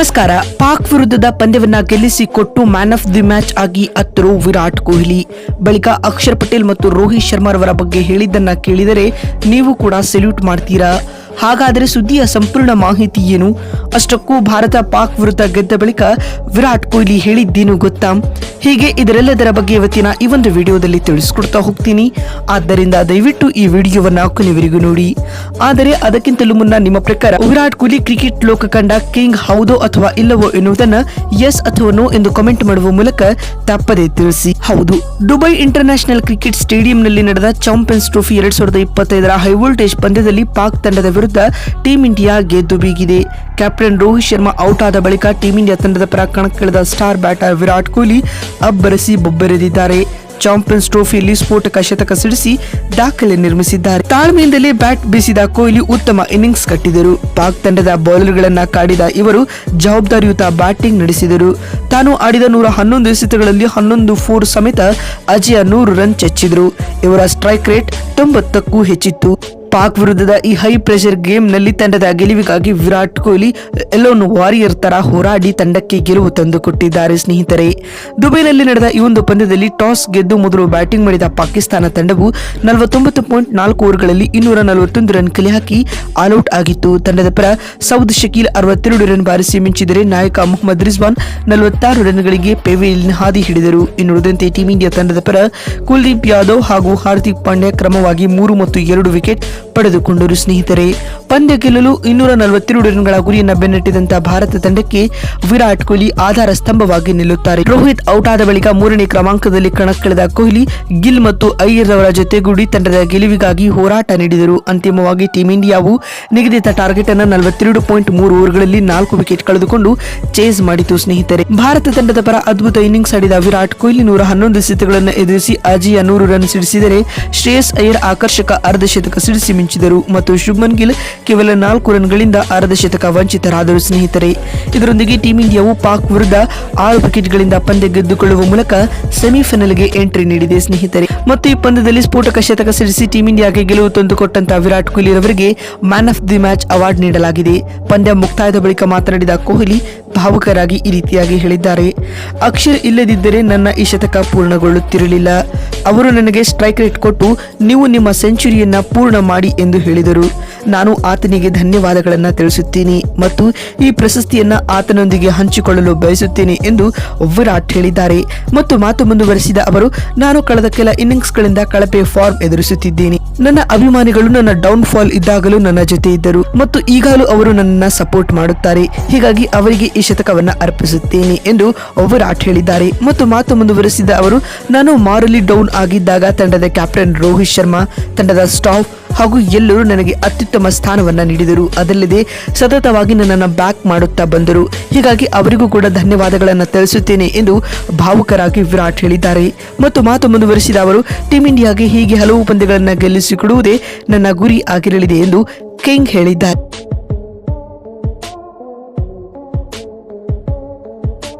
ನಮಸ್ಕಾರ. ಪಾಕ್ ವಿರುದ್ಧದ ಪಂದ್ಯವನ್ನ ಗೆಲ್ಲಿಸಿಕೊಟ್ಟು ಮ್ಯಾನ್ ಆಫ್ ದಿ ಮ್ಯಾಚ್ ಆಗಿ ಅತ್ತರು ವಿರಾಟ್ ಕೊಹ್ಲಿ. ಬಳಿಕ ಅಕ್ಷರ್ ಪಟೇಲ್ ಮತ್ತು ರೋಹಿತ್ ಶರ್ಮಾರವರ ಬಗ್ಗೆ ಹೇಳಿದ್ದನ್ನ ಕೇಳಿದರೆ ನೀವು ಕೂಡ ಸೆಲ್ಯೂಟ್ ಮಾಡ್ತೀರಾ? ಹಾಗಾದರೆ ಸುದ್ದಿಯ ಸಂಪೂರ್ಣ ಮಾಹಿತಿ ಏನು? ಅಷ್ಟಕ್ಕೂ ಭಾರತ ಪಾಕ್ ವಿರುದ್ಧ ಗೆದ್ದ ಬಳಿಕ ವಿರಾಟ್ ಕೊಹ್ಲಿ ಹೇಳಿದ್ದೇನು ಗೊತ್ತಾ? ಹೀಗೆ ಇದರೆಲ್ಲದರ ಬಗ್ಗೆ ಇವತ್ತಿನ ಈ ಒಂದು ವಿಡಿಯೋದಲ್ಲಿ ತಿಳಿಸ್ಕೊಡ್ತಾ ಹೋಗ್ತೀನಿ. ಆದ್ದರಿಂದ ದಯವಿಟ್ಟು ಈ ವಿಡಿಯೋವನ್ನು ಕೊನೆವರೆಗೂ ನೋಡಿ. ಆದರೆ ಅದಕ್ಕಿಂತಲೂ ಮುನ್ನ ನಿಮ್ಮ ಪ್ರಕಾರ ವಿರಾಟ್ ಕೊಹ್ಲಿ ಕ್ರಿಕೆಟ್ ಲೋಕ ಕಂಡ ಕಿಂಗ್ ಹೌದೋ ಅಥವಾ ಇಲ್ಲವೋ ಎನ್ನುವುದನ್ನು ಎಸ್ ಅಥವಾ ನೋ ಎಂದು ಕಾಮೆಂಟ್ ಮಾಡುವ ಮೂಲಕ ತಪ್ಪದೇ ತಿಳಿಸಿ. ಹೌದು, ದುಬೈ ಇಂಟರ್ನ್ಯಾಷನಲ್ ಕ್ರಿಕೆಟ್ ಸ್ಟೇಡಿಯಂನಲ್ಲಿ ನಡೆದ ಚಾಂಪಿಯನ್ಸ್ ಟ್ರೋಫಿ ಎರಡ್ ಸಾವಿರದ ಇಪ್ಪತ್ತೈದರ ಹೈವೋಲ್ಟೇಜ್ ಪಂದ್ಯದಲ್ಲಿ ಪಾಕ್ ತಂಡದ ವಿರುದ್ಧ ಟೀಂ ಇಂಡಿಯಾ ಗೆದ್ದು ಬೀಗಿದೆ. ಕ್ಯಾಪ್ಟನ್ ರೋಹಿತ್ ಶರ್ಮಾ ಔಟ್ ಆದ ಬಳಿಕ ಟೀಂ ಇಂಡಿಯಾ ತಂಡದ ಪರ ಕಣಕ್ಕಿಳಿದ ಸ್ಟಾರ್ ಬ್ಯಾಟರ್ ವಿರಾಟ್ ಕೊಹ್ಲಿ ಅಬ್ಬರಿಸಿ ಬೊಬ್ಬರೆದಿದ್ದಾರೆ. ಚಾಂಪಿಯನ್ಸ್ ಟ್ರೋಫಿಯಲ್ಲಿ ಸ್ಫೋಟಕ ಶತಕ ಸಿಡಿಸಿ ದಾಖಲೆ ನಿರ್ಮಿಸಿದ್ದಾರೆ. ತಾಳ್ಮೆಯಿಂದಲೇ ಬ್ಯಾಟ್ ಬೀಸಿದ ಕೊಹ್ಲಿ ಉತ್ತಮ ಇನ್ನಿಂಗ್ಸ್ ಕಟ್ಟಿದರು. ಪಾಕ್ ತಂಡದ ಬೌಲರ್ಗಳನ್ನ ಕಾಡಿದ ಇವರು ಜವಾಬ್ದಾರಿಯುತ ಬ್ಯಾಟಿಂಗ್ ನಡೆಸಿದರು. ತಾನು ಆಡಿದ ನೂರ ಹನ್ನೊಂದು ಎಸೆತಗಳಲ್ಲಿ ಹನ್ನೊಂದು ಫೋರ್ ಸಮೇತ ಅಜಯ ನೂರು ರನ್ ಚಚ್ಚಿದರು. ಇವರ ಸ್ಟ್ರೈಕ್ ರೇಟ್ ತೊಂಬತ್ತಕ್ಕೂ ಹೆಚ್ಚಿತ್ತು. ಪಾಕ್ ವಿರುದ್ಧದ ಈ ಹೈ ಪ್ರೆಷರ್ ಗೇಮ್ನಲ್ಲಿ ತಂಡದ ಗೆಲುವಿಗಾಗಿ ವಿರಾಟ್ ಕೊಹ್ಲಿ, ಎಲ್ಲೋನ್ ವಾರಿಯರ್ ತರ ಹೋರಾಡಿ ತಂಡಕ್ಕೆ ಗೆಲುವು ತಂದುಕೊಟ್ಟಿದ್ದಾರೆ ಸ್ನೇಹಿತರೆ. ದುಬೈನಲ್ಲಿ ನಡೆದ ಈ ಒಂದು ಪಂದ್ಯದಲ್ಲಿ ಟಾಸ್ ಗೆದ್ದು ಮೊದಲು ಬ್ಯಾಟಿಂಗ್ ಮಾಡಿದ ಪಾಕಿಸ್ತಾನ ತಂಡವು ನಲವತ್ತೊಂಬತ್ತು ಪಾಯಿಂಟ್ ನಾಲ್ಕು ಓವರ್ಗಳಲ್ಲಿ ಇನ್ನೂರ ನಲವತ್ತೊಂದು ರನ್ ಕಲೆ ಹಾಕಿ ಆಲ್ಔಟ್ ಆಗಿತ್ತು. ತಂಡದ ಪರ ಸೌದ್ ಶಕೀಲ್ ಅರವತ್ತೆರಡು ರನ್ ಬಾರಿಸಿ ಮಿಂಚಿದರೆ ನಾಯಕ ಮೊಹಮ್ಮದ್ ರಿಜ್ವಾನ್ ನಲವತ್ತಾರು ರನ್ಗಳಿಗೆ ಪೆವಿಲಿಯನ್ ಹಾದಿ ಹಿಡಿದರು. ಇನ್ನುಳಿದಂತೆ ಟೀಂ ಇಂಡಿಯಾ ತಂಡದ ಪರ ಕುಲ್ದೀಪ್ ಯಾದವ್ ಹಾಗೂ ಹಾರ್ದಿಕ್ ಪಾಂಡ್ಯ ಕ್ರಮವಾಗಿ ಮೂರು ಮತ್ತು ಎರಡು ವಿಕೆಟ್ ಪಡೆದುಕೊಂಡರು ಸ್ನೇಹಿತರೆ. ಪಂದ್ಯ ಗೆಲ್ಲಲು ಇನ್ನೂರ ನಲವತ್ತೆರಡು ರನ್ಗಳ ಗುರಿಯನ್ನು ಬೆನ್ನಟ್ಟಿದಂತಹ ಭಾರತ ತಂಡಕ್ಕೆ ವಿರಾಟ್ ಕೊಹ್ಲಿ ಆಧಾರ ಸ್ತಂಭವಾಗಿ ನಿಲ್ಲುತ್ತಾರೆ. ರೋಹಿತ್ ಔಟ್ ಆದ ಬಳಿಕ ಮೂರನೇ ಕ್ರಮಾಂಕದಲ್ಲಿ ಕಣಕ್ಕಿಳಿದ ಕೊಹ್ಲಿ ಗಿಲ್ ಮತ್ತು ಅಯ್ಯರ್ ಅವರ ಜೊತೆಗೂಡಿ ತಂಡದ ಗೆಲುವಿಗಾಗಿ ಹೋರಾಟ ನೀಡಿದರು. ಅಂತಿಮವಾಗಿ ಟೀಂ ಇಂಡಿಯಾವು ನಿಗದಿತ ಟಾರ್ಗೆಟ್ ಅನ್ನು ನಲವತ್ತೆರಡು ಪಾಯಿಂಟ್ ಮೂರು ಓವರ್ಗಳಲ್ಲಿ ನಾಲ್ಕು ವಿಕೆಟ್ ಕಳೆದುಕೊಂಡು ಚೇಸ್ ಮಾಡಿತು ಸ್ನೇಹಿತರೆ. ಭಾರತ ತಂಡದ ಪರ ಅದ್ಭುತ ಇನ್ನಿಂಗ್ಸ್ ಆಡಿದ ವಿರಾಟ್ ಕೊಹ್ಲಿ ನೂರ ಹನ್ನೊಂದು ಸ್ಥಿತಿಗಳನ್ನು ಎದುರಿಸಿ ಅಜಿಯ ನೂರು ರನ್ ಸಿಡಿಸಿದರೆ ಶ್ರೇಯಸ್ ಅಯ್ಯರ್ ಆಕರ್ಷಕ ಅರ್ಧಶತಕ ಸಿಡಿಸಿ ಮಿಂಚಿದರು ಮತ್ತು ಶುಭ್ಮನ್ ಗಿಲ್ ಕೇವಲ ನಾಲ್ಕು ರನ್ಗಳಿಂದ ಅರ್ಧ ಶತಕ ವಂಚಿತರಾದರು, ಸ್ನೇಹಿತರೆ. ಇದರೊಂದಿಗೆ ಟೀಂ ಇಂಡಿಯಾವು ಪಾಕ್ ವಿರುದ್ಧ ಆರು ವಿಕೆಟ್ಗಳಿಂದ ಪಂದ್ಯ ಗೆದ್ದುಕೊಳ್ಳುವ ಮೂಲಕ ಸೆಮಿಫೈನಲ್ಗೆ ಎಂಟ್ರಿ ನೀಡಿದೆ, ಸ್ನೇಹಿತರೆ. ಮತ್ತು ಈ ಪಂದ್ಯದಲ್ಲಿ ಸ್ಫೋಟಕ ಶತಕ ಸಿಡಿಸಿ ಟೀಂ ಇಂಡಿಯಾಗೆ ಗೆಲುವು ತಂದುಕೊಟ್ಟಂತಹ ವಿರಾಟ್ ಕೊಹ್ಲಿ ಅವರಿಗೆ man of the match award ನೀಡಲಾಗಿದೆ. ಪಂದ್ಯ ಮುಕ್ತಾಯದ ಬಳಿಕ ಮಾತನಾಡಿದ ಕೊಹ್ಲಿ ಭಾವುಕರಾಗಿ ಈ ರೀತಿಯಾಗಿ ಹೇಳಿದ್ದಾರೆ. ಅಕ್ಷರ್ ಇಲ್ಲದಿದ್ದರೆ ನನ್ನ ಈ ಶತಕ ಪೂರ್ಣಗೊಳ್ಳುತ್ತಿರಲಿಲ್ಲ. ಅವರು ನನಗೆ ಸ್ಟ್ರೈಕ್ ರೇಟ್ ಕೊಟ್ಟು, ನೀವು ನಿಮ್ಮ ಸೆಂಚುರಿಯನ್ನ ಪೂರ್ಣ ಮಾಡಿ ಎಂದು ಹೇಳಿದರು. ನಾನು ಆತನಿಗೆ ಧನ್ಯವಾದಗಳನ್ನು ತಿಳಿಸುತ್ತೀನಿ ಮತ್ತು ಈ ಪ್ರಶಸ್ತಿಯನ್ನ ಆತನೊಂದಿಗೆ ಹಂಚಿಕೊಳ್ಳಲು ಬಯಸುತ್ತೇನೆ ಎಂದು ವಿರಾಟ್ ಹೇಳಿದ್ದಾರೆ. ಮತ್ತು ಮಾತು ಮುಂದುವರೆಸಿದ ಅವರು, ನಾನು ಕಳೆದ ಕೆಲ ಇನ್ನಿಂಗ್ಸ್ಗಳಿಂದ ಕಳಪೆ ಫಾರ್ಮ್ ಎದುರಿಸುತ್ತಿದ್ದೇನೆ. ನನ್ನ ಅಭಿಮಾನಿಗಳು ನನ್ನ ಡೌನ್ ಫಾಲ್ ಇದ್ದಾಗಲೂ ನನ್ನ ಜೊತೆ ಇದ್ದರು ಮತ್ತು ಈಗಲೂ ಅವರು ನನ್ನನ್ನ ಸಪೋರ್ಟ್ ಮಾಡುತ್ತಾರೆ. ಹೀಗಾಗಿ ಅವರಿಗೆ ಈ ಶತಕವನ್ನ ಅರ್ಪಿಸುತ್ತೇನೆ ಎಂದು ವಿರಾಟ್ ಹೇಳಿದ್ದಾರೆ. ಮತ್ತು ಮಾತು ಮುಂದುವರೆಸಿದ ಅವರು, ನಾನು ಮಾರಲಿ ಡೌನ್ ಆಗಿದ್ದಾಗ ತಂಡದ ಕ್ಯಾಪ್ಟನ್ ರೋಹಿತ್ ಶರ್ಮಾ, ತಂಡದ ಸ್ಟಾಫ್ ಹಾಗೂ ಎಲ್ಲರೂ ನನಗೆ ಅತ್ಯುತ್ತಮ ಸ್ಥಾನವನ್ನ ನೀಡಿದರು. ಅದಲ್ಲದೆ ಸತತವಾಗಿ ನನ್ನನ್ನು ಬ್ಯಾಕ್ ಮಾಡುತ್ತಾ ಬಂದರು. ಹೀಗಾಗಿ ಅವರಿಗೂ ಕೂಡ ಧನ್ಯವಾದಗಳನ್ನು ತಿಳಿಸುತ್ತೇನೆ ಎಂದು ಭಾವುಕರಾಗಿ ವಿರಾಟ್ ಹೇಳಿದ್ದಾರೆ. ಮತ್ತು ಮಾತು ಮುಂದುವರಿಸಿದ ಅವರು ಟೀಂ ಇಂಡಿಯಾಗೆ ಹೀಗೆ ಹಲವು ಪಂದ್ಯಗಳನ್ನು ಗೆಲ್ಲಿಸಿಕೊಡುವುದೇ ನನ್ನ ಗುರಿ ಆಗಿರಲಿದೆ ಎಂದು ಕಿಂಗ್ ಹೇಳಿದ್ದಾರೆ.